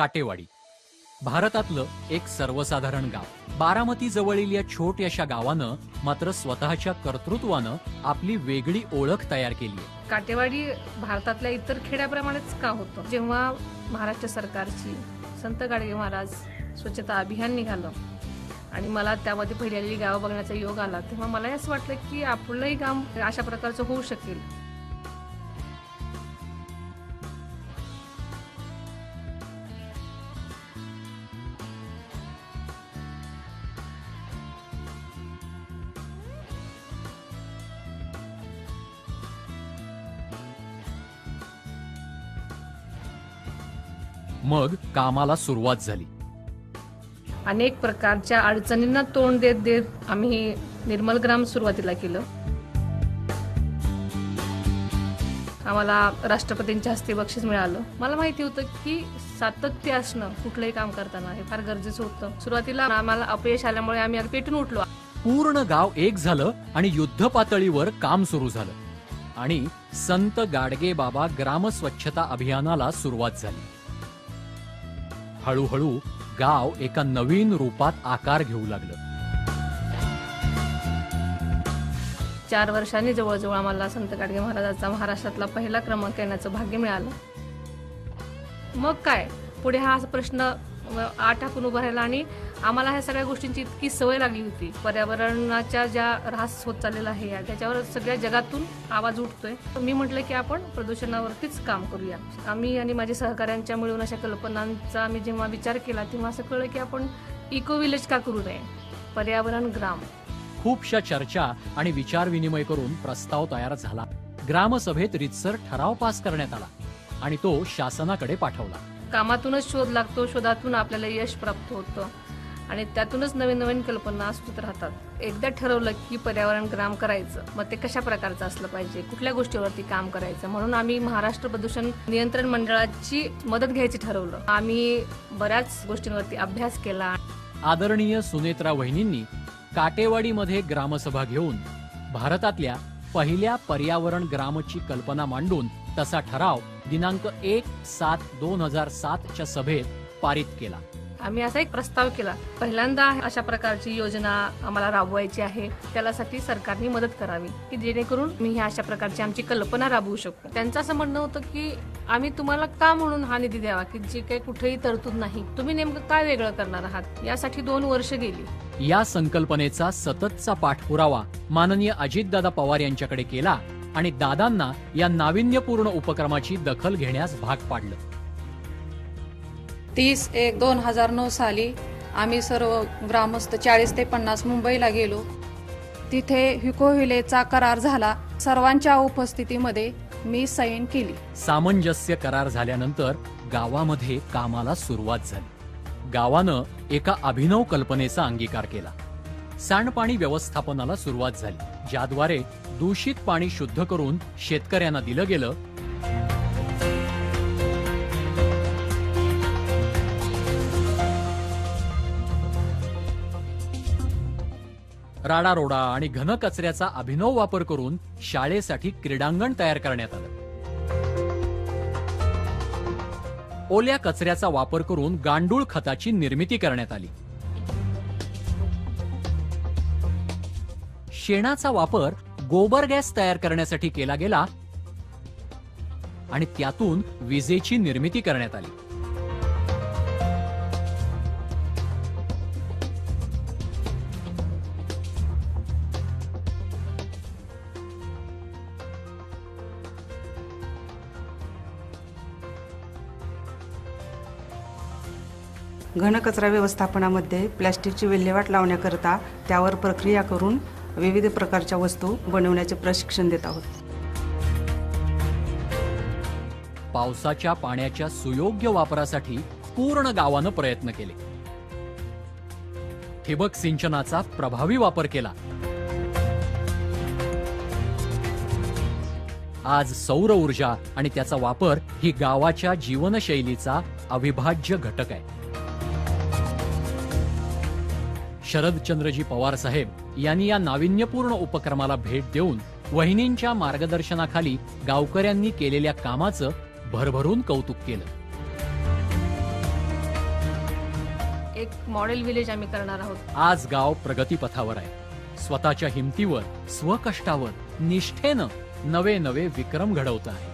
काटेवाडी. भारतातलं एक सर्वसाधारण गाव. बारामती जवळील या छोट्याशा गावानं मात्र स्वतःच्या कर्तृत्वानं आपली वेगळी ओळख तयार केली आहे. काटेवाडी भारतातल्या इतर खेड्याप्रमाणेच का होतं? जेव्हा महाराष्ट्र सरकारची संत गाडगे महाराज स्वच्छता अभियान निघालं आणि मला त्यामध्ये पहिली गावं बघण्याचा योग आला तेव्हा मलाही असं वाटलं की आपलंही काम अशा प्रकारचं होऊ शकेल. मग कामाला सुरुवात झाली. अनेक प्रकारच्या अडचणींना तोंड देत देत आम्ही निर्मल ग्राम सुरुवातीला केलं. आम्हाला राष्ट्रपतींच्या हस्ते बक्षीस मिळालं. मला माहिती होतं की सातत्य असणं कुठलंही काम करताना हे फार गरजेचं होतं. सुरुवातीला आम्हाला अपयश आल्यामुळे आम्ही पेटून उठलो. पूर्ण गाव एक झालं आणि युद्ध पातळीवर काम सुरू झालं. आणि संत गाडगे बाबा ग्राम स्वच्छता अभियानाला सुरुवात झाली. हळूहळू गाव एका नवीन रूपात आकार घेऊ लागलं. चार वर्षांनी जवळजवळ आम्हाला संत गाडगे महाराजांचा महाराष्ट्रातला पहिला क्रमांक येण्याचं भाग्य मिळालं. मग काय? पुढे हा प्रश्न आठ टाकून उभा राहिला आणि आम्हाला ह्या सगळ्या गोष्टींची इतकी सवय लागली होती. पर्यावरणाच्या ज्या ऱ्हास होत चाललेला आहे या, त्याच्यावर सगळ्या जगातून आवाज उठतोय. मी म्हटलं की आपण प्रदूषणावरतीच काम करूया. आम्ही आणि माझ्या सहकाऱ्यांच्या मिळून अशा कल्पनांचा आम्ही जेव्हा विचार केला तेव्हा असं कळलं की आपण इको विलेज का करू नये? पर्यावरण ग्राम. खूपशा चर्चा आणि विचार विनिमय करून प्रस्ताव तयार झाला. ग्रामसभेत रितसर ठराव पास करण्यात आला आणि तो शासनाकडे पाठवला. कामातूनच शोध लागतो शोधातून आपल्याला यश प्राप्त होतं. आणि त्यातूनच नवीन नवीन कल्पना सुचत राहतात. एकदा ठरवलं की पर्यावरण ग्राम करायचं मग ते कशा प्रकारचं असलं पाहिजे कुठल्या गोष्टीवरती काम करायचं म्हणून आम्ही महाराष्ट्र प्रदूषण नियंत्रण मंडळाची मदत घ्यायची ठरवलं. आम्ही बऱ्याच गोष्टींवरती अभ्यास केला. आदरणीय सुनेत्रा वहिनींनी काटेवाडीमध्ये ग्रामसभा घेऊन भारतातल्या पहिल्या पर्यावरण ग्रामची कल्पना मांडून तसा ठराव दिनांक एक सात दोन हजार सातच्या सभेत पारित केला. आम्ही असा एक प्रस्ताव केला पहिल्यांदा अशा प्रकारची योजना आम्हाला राबवायची आहे त्यासाठी सरकारने मदत करावी की जेणेकरून मी ह्या अशा प्रकारची आमची कल्पना राबवू शकतो त्यांचं असं म्हणणं होतं की आम्ही तुम्हाला का म्हणून हा निधी द्यावा की जी काही कुठेही तरतूद नाही तुम्ही नेमकं काय वेगळं करणार आहात? यासाठी दोन वर्ष गेली. या संकल्पनेचा सततचा पाठपुरावा माननीय अजितदादा पवार यांच्याकडे केला आणि दादांना या नाविन्यपूर्ण उपक्रमाची दखल घेण्यास भाग पाडलं. तीस एक दोन हजार नऊ साली आम्ही सर्व ग्रामस्थ चाळीस ते पन्नास मुंबईला गेलो. तिथे हिको विलेचा करार झाला. सर्वांच्या उपस्थितीमध्ये मी सैन केली. सामंजस्य करार झाल्यानंतर गावामध्ये कामाला सुरुवात झाली. गावानं एका अभिनव कल्पनेचा अंगीकार केला. सांडपाणी व्यवस्थापनाला सुरुवात झाली. ज्याद्वारे दूषित पाणी शुद्ध करून शेतकऱ्यांना दिलं गेलं राडारोडा आणि घनकचऱ्याचा अभिनव वापर करून शाळेसाठी क्रीडांगण तयार करण्यात आलं. ओल्या कचऱ्याचा वापर करून गांडूळ खताची निर्मिती करण्यात आली. शेणाचा वापर गोबर गॅस तयार करण्यासाठी केला गेला आणि त्यातून विजेची निर्मिती करण्यात आली. घनकचरा व्यवस्थापनामध्ये प्लॅस्टिकची विल्हेवाट लावण्याकरता त्यावर प्रक्रिया करून विविध प्रकारच्या वस्तू बनवण्याचे प्रशिक्षण देत आहोत. पावसाच्या पाण्याच्या सुयोग्य वापरासाठी पूर्ण गावानं प्रयत्न केले. ठिबक सिंचनाचा प्रभावी वापर केला. आज सौर ऊर्जा आणि त्याचा वापर ही गावाच्या जीवनशैलीचा अविभाज्य घटक आहे. शरदचंद्रजी पवार साहेब यांनी या नाविन्यपूर्ण उपक्रमाला भेट देऊन वहिनींच्या मार्गदर्शनाखाली गावकऱ्यांनी केलेल्या कामाचं भरभरून कौतुक केलं. एक मॉडेल विलेज आम्ही करणार आहोत. आज गाव प्रगतीपथावर आहे. स्वतःच्या हिमतीवर स्वकष्टावर निष्ठेनं नवे नवे विक्रम घडवत आहे.